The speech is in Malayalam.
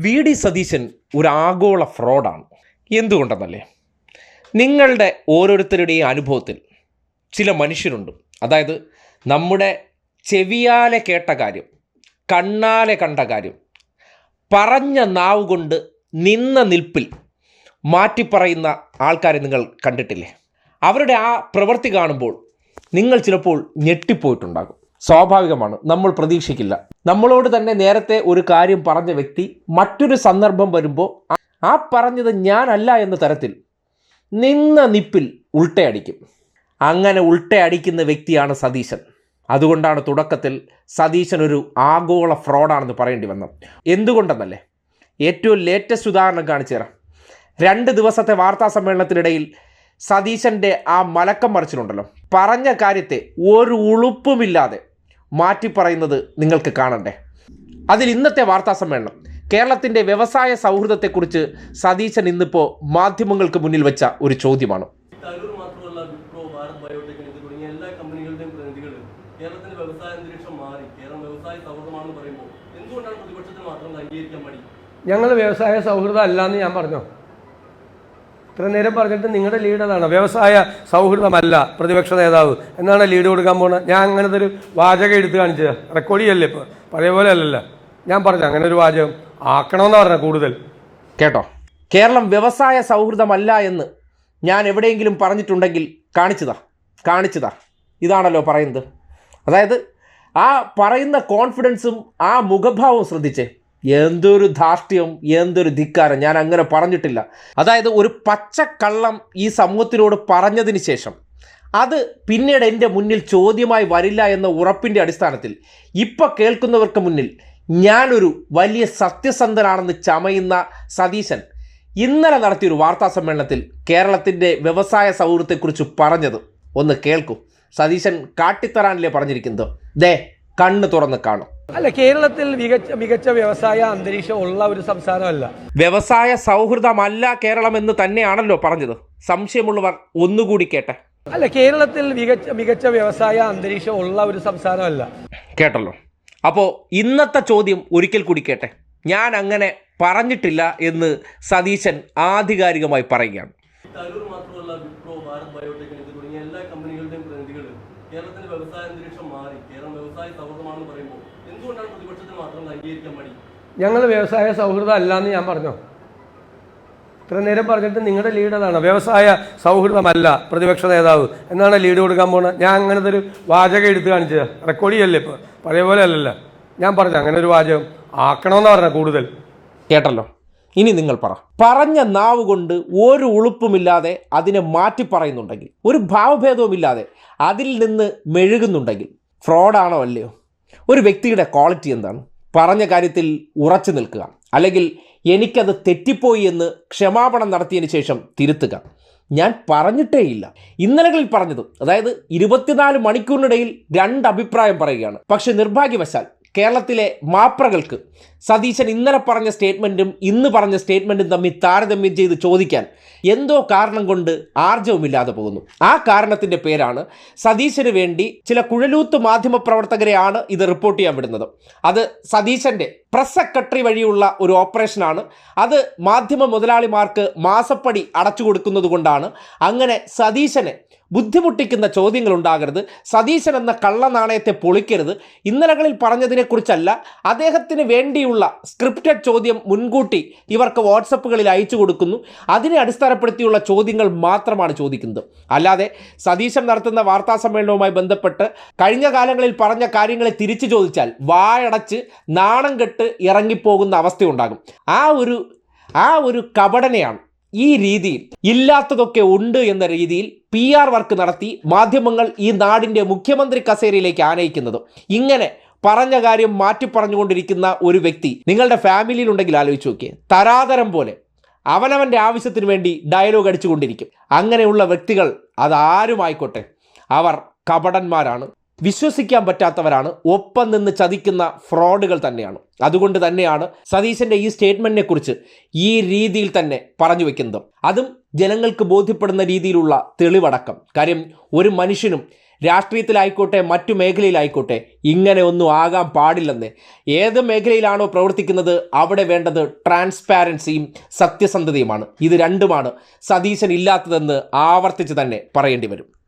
വി ഡി സതീശൻ ഒരു ആഗോള ഫ്രോഡാണ്. എന്തുകൊണ്ടെന്നല്ലേ? നിങ്ങളുടെ ഓരോരുത്തരുടെയും അനുഭവത്തിൽ ചില മനുഷ്യരുണ്ട്. അതായത് നമ്മുടെ ചെവിയാലെ കേട്ട കാര്യം കണ്ണാലെ കണ്ട കാര്യം പറഞ്ഞ നാവ് കൊണ്ട് നിന്ന നിൽപ്പിൽ മാറ്റിപ്പറയുന്ന ആൾക്കാരെ നിങ്ങൾ കണ്ടിട്ടില്ലേ? അവരുടെ ആ പ്രവൃത്തി കാണുമ്പോൾ നിങ്ങൾ ചിലപ്പോൾ ഞെട്ടിപ്പോയിട്ടുണ്ടാകും. സ്വാഭാവികമാണ്. നമ്മൾ പ്രതീക്ഷിക്കില്ല. നമ്മളോട് തന്നെ നേരത്തെ ഒരു കാര്യം പറഞ്ഞ വ്യക്തി മറ്റൊരു സന്ദർഭം വരുമ്പോൾ ആ- പറഞ്ഞത് ഞാനല്ല എന്ന തരത്തിൽ നിന്ന നിപ്പിൽ ഉൾട്ടയടിക്കും അങ്ങനെ ഉൾട്ടയടിക്കുന്ന വ്യക്തിയാണ് സതീശൻ. അതുകൊണ്ടാണ് തുടക്കത്തിൽ സതീശൻ ഒരു ആഗോള ഫ്രോഡാണെന്ന് പറയേണ്ടി വന്നത്. എന്തുകൊണ്ടെന്നല്ലേ? ഏറ്റവും ലേറ്റസ്റ്റ് ഉദാഹരണം കാണിച്ചു തരാം. രണ്ട് ദിവസത്തെ വാർത്താ സമ്മേളനത്തിനിടയിൽ സതീശന്റെ ആ മലക്കം മറിച്ചിലുണ്ടല്ലോ പറഞ്ഞ കാര്യത്തെ ഒരു ഉളുപ്പുമില്ലാതെ മാറ്റി പറയുന്നത് നിങ്ങൾക്ക് കാണണ്ടേ? അതിൽ ഇന്നത്തെ വാർത്താ സമ്മേളനം. കേരളത്തിന്റെ വ്യവസായ സൗഹൃദത്തെക്കുറിച്ച് സതീശൻ ഇന്നിപ്പോൾ മാധ്യമങ്ങൾക്ക് മുന്നിൽ വെച്ച ഒരു ചോദ്യമാണ്. കേരളത്തിന്റെ വ്യവസായ അന്തരീക്ഷം മാറി കേരളം വ്യവസായ സൗഹൃദമാണെന്ന് പറയുമ്പോൾ എന്തുകൊണ്ടാണ് പ്രതിപക്ഷത്തിന് മാത്രം അംഗീകരിക്കാൻ മടി? ഞങ്ങൾ വ്യവസായ സൗഹൃദം അല്ലാന്ന് ഞാൻ പറഞ്ഞോ? ഇത്ര നേരം പറഞ്ഞിട്ട് നിങ്ങളുടെ ലീഡ് അതാണ് വ്യവസായ സൗഹൃദമല്ല പ്രതിപക്ഷ നേതാവ്. എന്നാണ് ലീഡ് കൊടുക്കാൻ പോകുന്നത് ഞാൻ അങ്ങനത്തെ ഒരു വാചകം എടുത്ത് കാണിച്ചത് റെക്കോർഡ് ചെയ്യല്ലേ ഇപ്പോൾ പഴയ പോലെ അല്ലല്ലോ. ഞാൻ പറഞ്ഞു അങ്ങനെ ഒരു വാചകം ആക്കണമെന്ന് പറഞ്ഞ കൂടുതൽ. കേട്ടോ? കേരളം വ്യവസായ സൗഹൃദമല്ല എന്ന് ഞാൻ എവിടെയെങ്കിലും പറഞ്ഞിട്ടുണ്ടെങ്കിൽ കാണിച്ചതാ. കാണിച്ചതാ. ഇതാണല്ലോ പറയുന്നത്. അതായത് ആ പറയുന്ന കോൺഫിഡൻസും ആ മുഖഭാവവും ശ്രദ്ധിച്ചേ. എന്തൊരു ധാർഷ്ട്യം എന്തൊരു ധിക്കാരം ഞാൻ അങ്ങനെ പറഞ്ഞിട്ടില്ല. അതായത് ഒരു പച്ചക്കള്ളം ഈ സമൂഹത്തിനോട് പറഞ്ഞതിന് ശേഷം അത് പിന്നീട് എന്റെ മുന്നിൽ ചോദ്യമായി വരില്ല എന്ന ഉറപ്പിന്റെ അടിസ്ഥാനത്തിൽ ഇപ്പോൾ കേൾക്കുന്നവർക്ക് മുന്നിൽ ഞാനൊരു വലിയ സത്യസന്ധനാണെന്ന് ചമയുന്ന സതീശൻ ഇന്നലെ നടത്തിയൊരു വാർത്താ സമ്മേളനത്തിൽ കേരളത്തിന്റെ വ്യവസായ സൗഹൃദത്തെക്കുറിച്ച് പറഞ്ഞത്. ഒന്ന് കേൾക്കൂ. സതീശൻ കാട്ടിത്തറാനിലെ പറഞ്ഞിരിക്കുന്നത്? ദേ കണ്ണ് തുറന്ന് കാണും. അല്ല കേരളത്തിൽ മികച്ച മികച്ച വ്യവസായ അന്തരീക്ഷം ഉള്ള ഒരു സംസ്ഥാനമല്ല. വ്യവസായ സൗഹൃദമല്ല കേരളം എന്ന് തന്നെയാണല്ലോ പറഞ്ഞത്. സംശയമുള്ളവർ ഒന്നുകൂടി കേട്ടെ. അല്ല കേരളത്തിൽ മികച്ച മികച്ച വ്യവസായ അന്തരീക്ഷം ഉള്ള ഒരു സംസ്ഥാനമല്ല. കേട്ടല്ലോ. അപ്പോ ഇന്നത്തെ ചോദ്യം ഒരിക്കൽ കൂടി കേട്ടെ. ഞാൻ അങ്ങനെ പറഞ്ഞിട്ടില്ല എന്ന് സതീശൻ ആധികാരികമായി പറയുകയാണ്. തരൂർ മാത്രമല്ല വിപ്രോ ഭാരത് ബയോടെക് തുടങ്ങിയ എല്ലാ കമ്പനികളുടെയും പ്രതിനിധികൾ കേരളത്തിന്റെ വ്യവസായ അന്തരീക്ഷം മാറി കേരളം വ്യവസായ സൗഹൃദമാണെന്ന് പറയുമ്പോൾ എന്തുകൊണ്ടാണ് പ്രതിപക്ഷത്തിന് മാത്രം അംഗീകരിക്കാൻ മടി? ഞങ്ങൾ വ്യവസായ സൗഹൃദം അല്ലാന്ന് ഞാൻ പറഞ്ഞോ? ഇത്ര നേരം പറഞ്ഞിട്ട് നിങ്ങളുടെ ലീഡ് അതാണ്. വ്യവസായ സൗഹൃദമല്ല പ്രതിപക്ഷ നേതാവ്. എന്നാണ് ലീഡ് കൊടുക്കാൻ പോകുന്നത് ഞാൻ അങ്ങനത്തെ ഒരു വാചകം എടുത്ത് കാണിച്ചത്. റെക്കോർഡ് ചെയ്യല്ലേ ഇപ്പോൾ പഴയ പോലെ അല്ലല്ലോ. ഞാൻ പറഞ്ഞു അങ്ങനെ ഒരു വാചകം ആക്കണമെന്ന് പറഞ്ഞു കൂടുതൽ? കേട്ടല്ലോ. ഇനി നിങ്ങൾ പറ. പറഞ്ഞ നാവ് കൊണ്ട് ഒരു ഉളുപ്പുമില്ലാതെ അതിനെ മാറ്റി പറയുന്നുണ്ടെങ്കിൽ ഒരു ഭാവഭേദവുമില്ലാതെ അതിൽ നിന്ന് മെഴുകുന്നുണ്ടെങ്കിൽ ഫ്രോഡാണോ അല്ലയോ? ഒരു വ്യക്തിയുടെ ക്വാളിറ്റി എന്താണ്? പറഞ്ഞ കാര്യത്തിൽ ഉറച്ചു നിൽക്കുക. അല്ലെങ്കിൽ എനിക്കത് തെറ്റിപ്പോയി എന്ന് ക്ഷമാപണം നടത്തിയതിന് ശേഷം തിരുത്തുക. ഞാൻ പറഞ്ഞിട്ടേയില്ല. ഇന്നലകളിൽ പറഞ്ഞത് അതായത് ഇരുപത്തിനാല് മണിക്കൂറിനിടയിൽ രണ്ട് അഭിപ്രായം പറയുകയാണ്. പക്ഷെ നിർഭാഗ്യവശാൽ കേരളത്തിലെ മാപ്രകൾക്ക് സതീശൻ ഇന്നലെ പറഞ്ഞ സ്റ്റേറ്റ്മെന്റും ഇന്ന് പറഞ്ഞ സ്റ്റേറ്റ്മെന്റും തമ്മിൽ താരതമ്യം ചെയ്ത് ചോദിക്കാൻ എന്തോ കാരണം കൊണ്ട് ആർജവുമില്ലാതെ പോകുന്നു. ആ കാരണത്തിന്റെ പേരാണ് സതീശന് വേണ്ടി ചില കുഴലൂത്ത് മാധ്യമപ്രവർത്തകരെയാണ് ഇത് റിപ്പോർട്ട് ചെയ്യാൻ വിടുന്നത്. അത് സതീശന്റെ പ്രസ് സെക്രട്ടറി വഴിയുള്ള ഒരു ഓപ്പറേഷനാണ്. അത് മാധ്യമ മുതലാളിമാർക്ക് മാസപ്പടി അടച്ചു കൊടുക്കുന്നത് കൊണ്ടാണ് അങ്ങനെ സതീശനെ ബുദ്ധിമുട്ടിക്കുന്ന ചോദ്യങ്ങൾ ഉണ്ടാകരുത് സതീശൻ എന്ന കള്ളനാണയത്തെ പൊളിക്കരുത്. ഇന്നലകളിൽ പറഞ്ഞതിനെക്കുറിച്ചല്ല അദ്ദേഹത്തിന് വേണ്ടിയുള്ള സ്ക്രിപ്റ്റഡ് ചോദ്യം മുൻകൂട്ടി ഇവർക്ക് വാട്സപ്പുകളിൽ അയച്ചു കൊടുക്കുന്നു. അതിനെ അടിസ്ഥാനപ്പെടുത്തിയുള്ള ചോദ്യങ്ങൾ മാത്രമാണ് ചോദിക്കുന്നത്. അല്ലാതെ സതീശൻ നടത്തുന്ന വാർത്താ സമ്മേളനവുമായി ബന്ധപ്പെട്ട് കഴിഞ്ഞ കാലങ്ങളിൽ പറഞ്ഞ കാര്യങ്ങളെ തിരിച്ചു ചോദിച്ചാൽ വായടച്ച് നാണം കെട്ട് ഇറങ്ങിപ്പോകുന്ന അവസ്ഥയുണ്ടാകും. ആ ഒരു ആ ഒരു കപടനെയാണ് ഈ രീതിയിൽ ഇല്ലാത്തതൊക്കെ ഉണ്ട് എന്ന രീതിയിൽ പി ആർ വർക്ക് നടത്തി മാധ്യമങ്ങൾ ഈ നാടിന്റെ മുഖ്യമന്ത്രി കസേരയിലേക്ക് ആനയിക്കുന്നത്. ഇങ്ങനെ പറഞ്ഞ കാര്യം മാറ്റി പറഞ്ഞുകൊണ്ടിരിക്കുന്ന ഒരു വ്യക്തി നിങ്ങളുടെ ഫാമിലിയിൽ ഉണ്ടെങ്കിൽ ആലോചിച്ച് നോക്കിയേ. തരാതരം പോലെ അവനവന്റെ ആവശ്യത്തിന് വേണ്ടി ഡയലോഗ് അടിച്ചുകൊണ്ടിരിക്കും. അങ്ങനെയുള്ള വ്യക്തികൾ അതാരുമായിക്കോട്ടെ അവർ കപടന്മാരാണ്. വിശ്വസിക്കാൻ പറ്റാത്തവരാണ് ഒപ്പം നിന്ന് ചതിക്കുന്ന ഫ്രോഡുകൾ തന്നെയാണ്. അതുകൊണ്ട് തന്നെയാണ് സതീശന്റെ ഈ സ്റ്റേറ്റ്മെന്റിനെ കുറിച്ച് ഈ രീതിയിൽ തന്നെ പറഞ്ഞു വെക്കുന്നത്. അതും ജനങ്ങൾക്ക് ബോധ്യപ്പെടുന്ന രീതിയിലുള്ള തെളിവടക്കം. കാര്യം ഒരു മനുഷ്യനും രാഷ്ട്രീയത്തിലായിക്കോട്ടെ മറ്റു മേഖലയിലായിക്കോട്ടെ ഇങ്ങനെ ഒന്നും ആകാൻ പാടില്ലെന്ന്. ഏത് മേഖലയിലാണോ പ്രവർത്തിക്കുന്നത് അവിടെ വേണ്ടത് ട്രാൻസ്പാരൻസിയും സത്യസന്ധതയുമാണ്. ഇത് രണ്ടുമാണ് സതീശൻ ഇല്ലാത്തതെന്ന് ആവർത്തിച്ച് തന്നെ പറയേണ്ടി വരും.